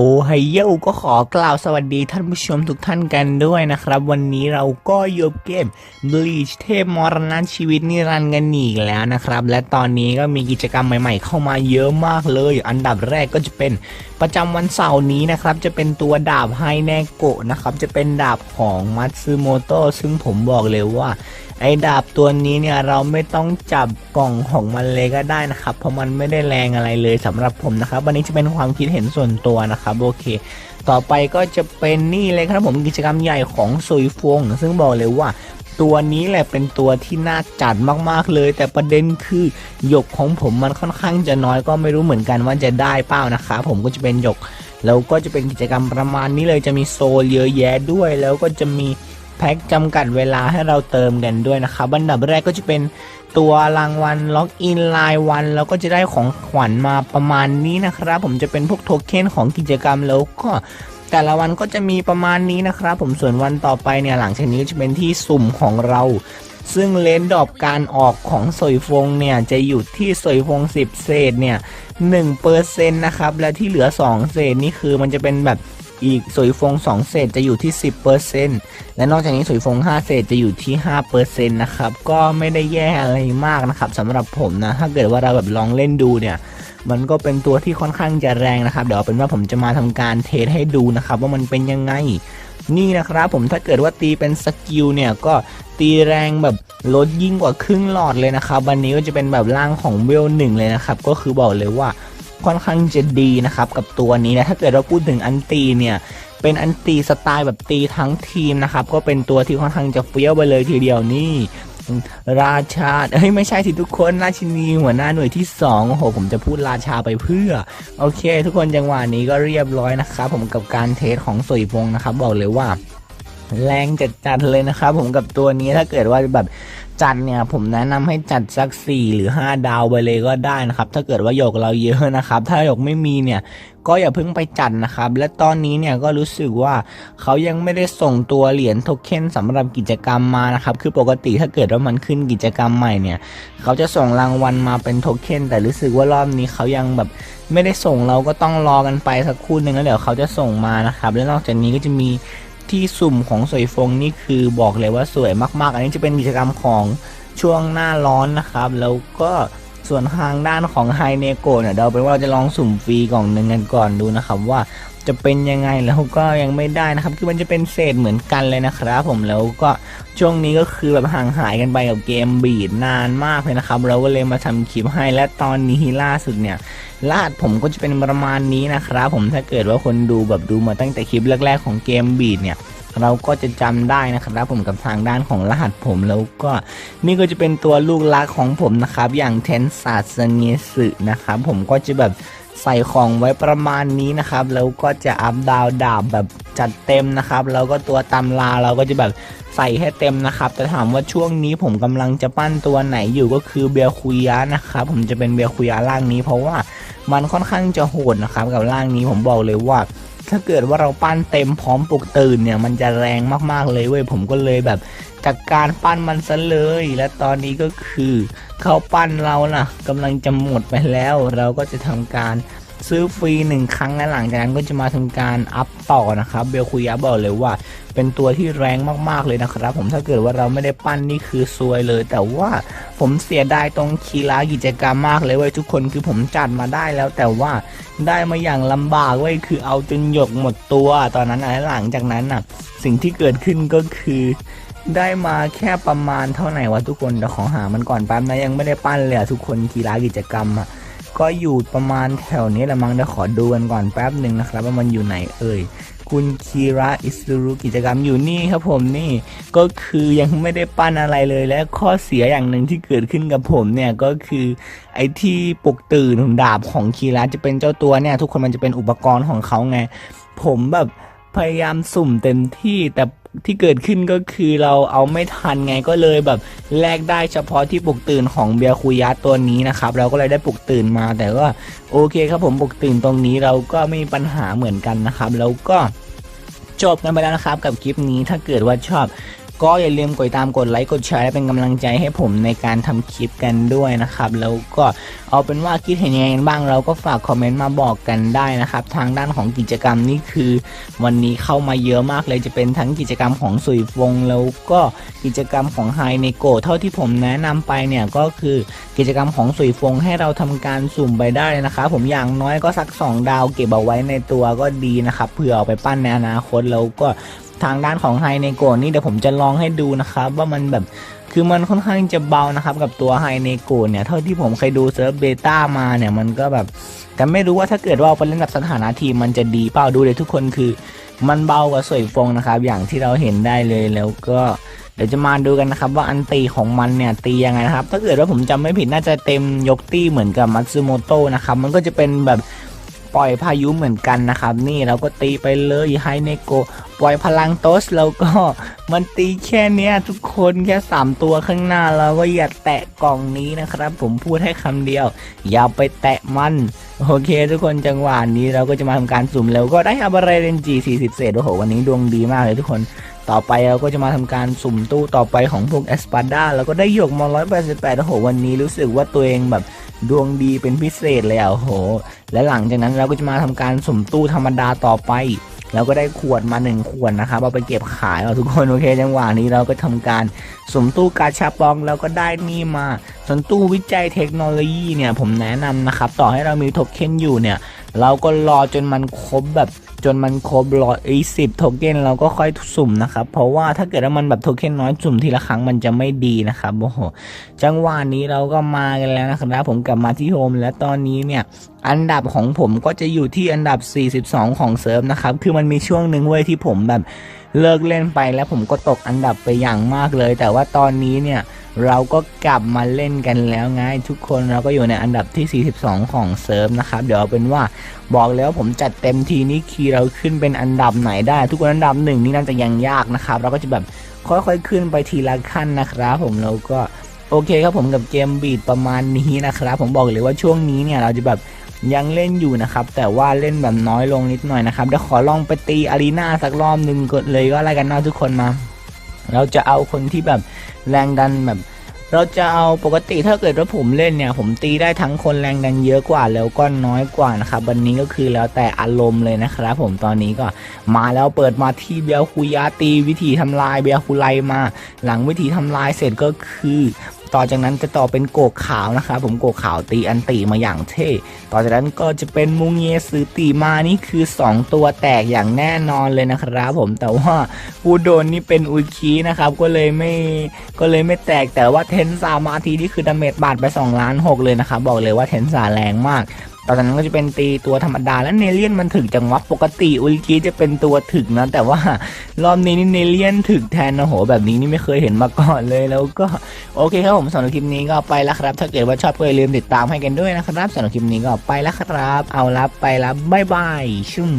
โอ้ไฮโยก็ขอกล่าวสวัสดีท่านผู้ชมทุกท่านกันด้วยนะครับ วันนี้เราก็ยกเกม Bleach เทพมรณะชีวิตนิรันดร์กันอีกแล้วนะครับ และตอนนี้ก็มีกิจกรรมใหม่ ๆ เข้ามาเยอะมากเลย อันดับแรกก็จะเป็นประจำวันเสาร์นี้นะครับ จะเป็นตัวดาบไฮแนโกะนะครับ จะเป็นดาบของมัตสึโมโตะซึ่งผมบอกเลยว่า ไอ้ดาบตัวนี้เนี่ยเราไม่ต้องจับกล่องของมันเลยก็ได้นะครับ เพราะมันไม่ได้แรงอะไรเลยสำหรับผมนะครับวันนี้จะเป็นความคิดเห็นส่วนตัวนะครับโอเค ต่อไปก็จะเป็นนี่เลยครับผมกิจกรรมใหญ่ของซุยฟง ซึ่งบอกเลยว่าตัวนี้แหละเป็นตัวที่น่าจัดมากๆเลย แต่ประเด็นคือหยกของผมมันค่อนข้างจะน้อยก็ไม่รู้เหมือนกันว่าจะได้เปล่านะครับผมก็จะเป็นหยก แล้วก็จะเป็นกิจกรรมประมาณนี้เลยจะมีโซลเยอะแยะด้วย แล้วก็จะมี แพ็คจำกัดเวลาให้เราเติมกันด้วยนะครับอันดับแรกก็จะเป็นตัวรางวัลล็อกอินรายวันแล้วก็จะได้ของขวัญมาประมาณนี้นะครับ ผมจะเป็นพวกโทเค็นของกิจกรรมแล้วก็แต่ละวันก็จะมีประมาณนี้นะครับ ผมส่วนวันต่อไปเนี่ยหลังจากนี้จะเป็นที่สุ่มของเรา ซึ่งเลนดอบการออกของสอยฟงเนี่ยจะอยู่ที่สอยฟง 10 เศษเนี่ย1เปอร์เซ็นต์นะครับและที่เหลือ 2 เศษนี่คือมันจะเป็นแบบ อีกสอยฟง 2 เศษจะอยู่ที่ 10เปอร์เซ็นต์และนอกจากนี้สอยฟง 5 เศษจะอยู่ที่5เปอร์เซ็นต์นะครับ ก็ไม่ได้แย่อะไรมากนะครับสำหรับผมนะ ถ้าเกิดว่าเราแบบลองเล่นดูเนี่ย มันก็เป็นตัวที่ค่อนข้างจะแรงนะครับ เดี๋ยวเอาเป็นว่าผมจะมาทำการเทสให้ดูนะครับ ว่ามันเป็นยังไงนี่นะครับผมถ้าเกิดว่าตีเป็นสกิลเนี่ยก็ตีแรงแบบลดยิ่งกว่าครึ่งหลอดเลยนะครับวันนี้ก็จะเป็นแบบร่างของเวลหนึ่งเลยนะครับ ก็คือบอกเลยว่า ค่อนข้างจะดีนะครับกับตัวนี้นะถ้าเกิดเราพูดถึงอันตีเนี่ยเป็นอันตีสไตล์แบบตีทั้งทีมนะครับก็เป็นตัวที่ค่อนข้างจะเฟี้ยวไปเลยทีเดียวนี่ราชาเอ้ยไม่ใช่สิทุกคนราชินีหัวหน้าหน่วยที่2โอ้โหผมจะพูดราชาไปเพื่อ โอเค ทุกคนจังหวะนี้ก็เรียบร้อยนะครับผมกับการเทสของสุยพงนะครับบอกเลยว่าแรงจัดจัดเลยนะครับผมกับตัวนี้ถ้าเกิดว่าแบบ จัดเนี่ยผมแนะนำให้จัดสัก 4 หรือ 5 ดาวไปเลยก็ได้นะครับ ถ้าเกิดว่าหยกเราเยอะนะครับ ถ้าหยกไม่มีเนี่ยก็อย่าเพิ่งไปจัดนะครับ และตอนนี้เนี่ยก็รู้สึกว่าเขายังไม่ได้ส่งตัวเหรียญโทเค็นสำหรับกิจกรรมมานะครับ คือปกติถ้าเกิดว่ามันขึ้นกิจกรรมใหม่เนี่ยเขาจะส่งรางวัลมาเป็นโทเค็นแต่รู้สึกว่ารอบนี้เขายังแบบไม่ได้ส่งเราก็ต้องรอกันไปสักคู่หนึ่งแล้วเดี๋ยวเขาจะส่งมานะครับ และนอกจากนี้ก็จะมี ที่สุ่มของสวยฟงนี่คือบอกเลยว่าสวยมาก ๆ อันนี้จะเป็นกิจกรรมของช่วงหน้าร้อนนะครับ แล้วก็ส่วนทางด้านของไฮเนโกเนี่ยเราเป็นว่าเราจะลองสุ่มฟรีกล่องหนึ่งกันก่อนดูนะครับว่า จะเป็นยังไงแล้วก็ยังไม่ได้นะครับ คือมันจะเป็นเศษเหมือนกันเลยนะครับผมแล้วก็ช่วงนี้ก็คือแบบห่างหายกันไปกับเกมบีดนานมากเลยนะครับ เราก็เลยมาทำคลิปให้และตอนนี้ล่าสุดเนี่ยลาดผมก็จะเป็นประมาณนี้นะครับผมถ้าเกิดว่าคนดูแบบดูมาตั้งแต่คลิปแรกๆของเกมบีดเนี่ยเราก็จะจำได้นะครับผมกับทางด้านของรหัสผมแล้วก็นี่ก็จะเป็นตัวลูกรักของผมนะครับ อย่างเทนซาสเนสึนะครับผมก็จะแบบ ใส่ของไว้ประมาณนี้นะครับ แล้วก็จะอัพดาวดาบแบบจัดเต็มนะครับ แล้วก็ตัวตำราเราก็จะแบบใส่ให้เต็มนะครับ แต่ถามว่าช่วงนี้ผมกำลังจะปั้นตัวไหนอยู่ก็คือเบียคุยะนะครับ ผมจะเป็นเบียคุยะร่างนี้ เพราะว่ามันค่อนข้างจะโหดนะครับ กับร่างนี้ผมบอกเลยว่า ถ้าเกิดว่าเราปั้นเต็มพร้อมปลุกตื่นเนี่ยมันจะแรงมากๆเลยเว้ยผมก็เลยแบบ จัดกการปั้นมันซะเลย และตอนนี้ก็คือเขาปั้นเรานะกำลังจะหมดไปแล้ว เราก็จะทำการซื้อฟรีหนึ่งครั้งและหลังจากนั้นก็จะมาทำการอัพต่อนะครับเบลคุยะบอกเลยว่า เป็นตัวที่แรงมากๆเลยนะครับ ผมถ้าเกิดว่าเราไม่ได้ปั้นนี่คือซวยเลย แต่ว่าผมเสียดายตรงคีรากิจกรรมมากเลยเว้ยทุกคนคือผมจัดมาได้แล้ว แต่ว่าได้มาอย่างลำบากเว้ยคือเอาจนหยกหมดตัว ตอนนั้นนะหลังจากนั้นน่ะ สิ่งที่เกิดขึ้นก็คือ ได้มาแค่ประมาณเท่าไหร่วะทุกคนเดี๋ยวขอหามันก่อนแป๊บนะยังไม่ได้ปั้นเลยทุกคนคีรากิจกรรมอะก็อยู่ประมาณแถวนี้ละมั้งเดี๋ยวขอดูกันก่อนแป๊บหนึ่งนะครับ ว่ามันอยู่ไหนเอ่ยคุณคีระอิสรุกิจกรรมอยู่นี่ครับผมนี่ก็คือยังไม่ได้ปั้นอะไรเลยและข้อเสียอย่างหนึ่งที่เกิดขึ้นกับผมเนี่ยก็คือไอ้ที่ปลุกตื่นของดาบของคีระจะเป็นเจ้าตัวเนี่ย ทุกคนมันจะเป็นอุปกรณ์ของเขาไง ผมแบบพยายามสุ่มเต็มที่แต่ ที่เกิดขึ้นก็คือเราเอาไม่ทันไงก็เลยแบบแลกได้เฉพาะที่ปลุกตื่นของเบียร์คุยะตัวนี้นะครับ เราก็เลยได้ปลุกตื่นมาแต่ก็โอเคครับผมปลุกตื่นตรงนี้เราก็ไม่มีปัญหาเหมือนกันนะครับ แล้วก็จบกันไปแล้วนะครับกับคลิปนี้ถ้าเกิดว่าชอบ ก็อย่าลืมกดตามกดไลค์กดแชร์และเป็นกำลังใจให้ผมในการทำคลิปกันด้วยนะครับ แล้วก็เอาเป็นว่าคิดเห็นยังไงบ้างเราก็ฝากคอมเมนต์มาบอกกันได้นะครับ ทางด้านของกิจกรรมนี่คือ วันนี้เข้ามาเยอะมากเลยจะเป็นทั้งกิจกรรมของสุยฟงแล้วก็กิจกรรมของไฮเนโกเท่าที่ผมแนะนำไปเนี่ยก็คือกิจกรรมของสุยฟงให้เราทำการสุ่มไปได้นะครับผมอย่างน้อยก็สัก 2 ดาวเก็บเอาไว้ในตัวก็ดีนะครับเผื่อเอาไปปั้นในอนาคตแล้วก็ ทางด้านของไฮเนโกนี่เดี๋ยวผมจะลองให้ดูนะครับว่ามันแบบคือมันค่อนข้างจะเบานะครับกับตัวไฮเนโกเนี่ยเท่าที่ผมเคยดูเซิร์ฟเบต้ามาเนี่ยมันก็แบบแต่ไม่รู้ว่าถ้าเกิดว่าไปเล่นแบบสถานะทีมมันจะดีเปล่าดูเลยทุกคนคือมันเบากว่าสวยฟงนะครับ อย่างที่เราเห็นได้เลยแล้วก็เดี๋ยวจะมาดูกันนะครับว่าอันตีของมันเนี่ยตียังไงนะครับ ถ้าเกิดว่าผมจำไม่ผิดน่าจะเต็มยกตี้เหมือนกับมัตสึโมโตะนะครับมันก็จะเป็นแบบปล่อยพายุเหมือนกันนะครับ นี่เราก็ตีไปเลยไฮเนโก ปล่อยพลังโตสแล้วก็มันตีแค่เนี้ยทุกคนแค่3ตัวข้างหน้าเราก็อย่าแตะกล่องนี้นะครับ ผมพูดให้คำเดียว อย่าไปแตะมัน โอเค ทุกคนจังหวะนี้เราก็จะมาทำการสุ่มแล้วก็ได้อับอะไรเรนจี40เศษโอ้โหวันนี้ดวงดีมากเลยทุกคนต่อไปเราก็จะมาทำการสุ่มตู้ต่อไปของพวกเอสปาด้าแล้วก็ได้หยกมา188โอ้โหวันนี้รู้สึกว่าตัวเองแบบดวงดีเป็นพิเศษเลยอะโอ้โห และหลังจากนั้นเราก็จะมาทำการสุ่มตู้ธรรมดาต่อไป แล้วก็ได้ขวดมาหนึ่งขวดนะครับเอาไปเก็บขายเอาทุกคนโอเคจังหวะนี้เราก็ทำการสมตู้กาชาปองแล้วก็ได้นี่มาส่วนตู้วิจัยเทคโนโลยีเนี่ยผมแนะนำนะครับ ต่อให้เรามีโทเค็นอยู่เนี่ยเราก็รอจนมันครบแบบจนมันครบร้อยสิบโทเค็นเราก็ค่อยสุ่มนะครับ เพราะว่าถ้าเกิดว่ามันแบบโทเค็นน้อยสุ่มทีละครั้งมันจะไม่ดีนะครับโอ้โหจังหวะนี้เราก็มากันแล้วนะครับผมกลับมาที่โฮมและตอนนี้เนี่ยอันดับของผมก็จะอยู่ที่อันดับ 42 ของเซิร์ฟนะครับ คือมันมีช่วงหนึ่งเว้ยที่ผมแบบเลิกเล่นไปแล้วผมก็ตกอันดับไปอย่างมากเลย แต่ว่าตอนนี้เนี่ย เราก็กลับมาเล่นกันแล้วไงทุกคนเราก็อยู่ในอันดับที่ 42 ของเซิร์ฟนะครับ เดี๋ยวเอาเป็นว่าบอกแล้วผมจัดเต็มทีนี่คีเราขึ้นเป็นอันดับไหนได้ ทุกคนอันดับหนึ่งนี่น่าจะยังยากนะครับ เราก็จะแบบค่อยๆขึ้นไปทีละขั้นนะครับ ผมแล้วก็โอเคครับผมกับเกมบีดประมาณนี้นะครับ ผมบอกเลยว่าช่วงนี้เนี่ยเราจะแบบยังเล่นอยู่นะครับ แต่ว่าเล่นแบบน้อยลงนิดหน่อยนะครับเดี๋ยวขอลองไปตีอารีนาสักรอบหนึ่งกดเลยก็อะไรกันนะทุกคนมา เราจะเอาคนที่แบบ แรงดันแบบ เราจะเอาปกติถ้าเกิดว่าผมเล่นเนี่ย ผมตีได้ทั้งคนแรงดันเยอะกว่าแล้วก็น้อยกว่านะครับวันนี้ก็คือแล้วแต่อารมณ์เลยนะครับผมตอนนี้ก็มาแล้วเปิดมาที่เบียคุยาตีวิธีทำลายเบียคุไลมา หลังวิธีทำลายเสร็จก็คือ ต่อจากนั้นจะต่อเป็นโกกขาวนะครับผมโกกขาวตีอันตีมาอย่างเท่ต่อจากนั้นก็จะเป็นมุงเยสือตีมานี่คือ 2 ตัวแตกอย่างแน่นอนเลยนะครับผมแต่ว่าผู้โดนนี่เป็นอุคีนะครับก็เลยไม่ก็เลยไม่แตกแต่ว่าเทนซามาทีนี่คือดาเมจบาดไป2ล้าน6เลยนะครับบอกเลยว่าเทนซาแรงมาก ตอนนั้นก็จะเป็นตีตัวธรรมดาและเนเลียนมันถึกจังวะปกติอุลกีจะเป็นตัวถึกนะ แต่ว่ารอบนี้นี่เนเลียนถึกแทนนะโหแบบนี้นี่ไม่เคยเห็นมาก่อนเลยแล้วก็โอเคครับผมสำหรับคลิปนี้ก็ไปแล้วครับ ถ้าเกิดว่าชอบก็อย่าลืมติดตามให้กันด้วยนะครับสำหรับคลิปนี้ก็ไปแล้วครับ เอาละไปแล้วบ๊ายบายชุ่ม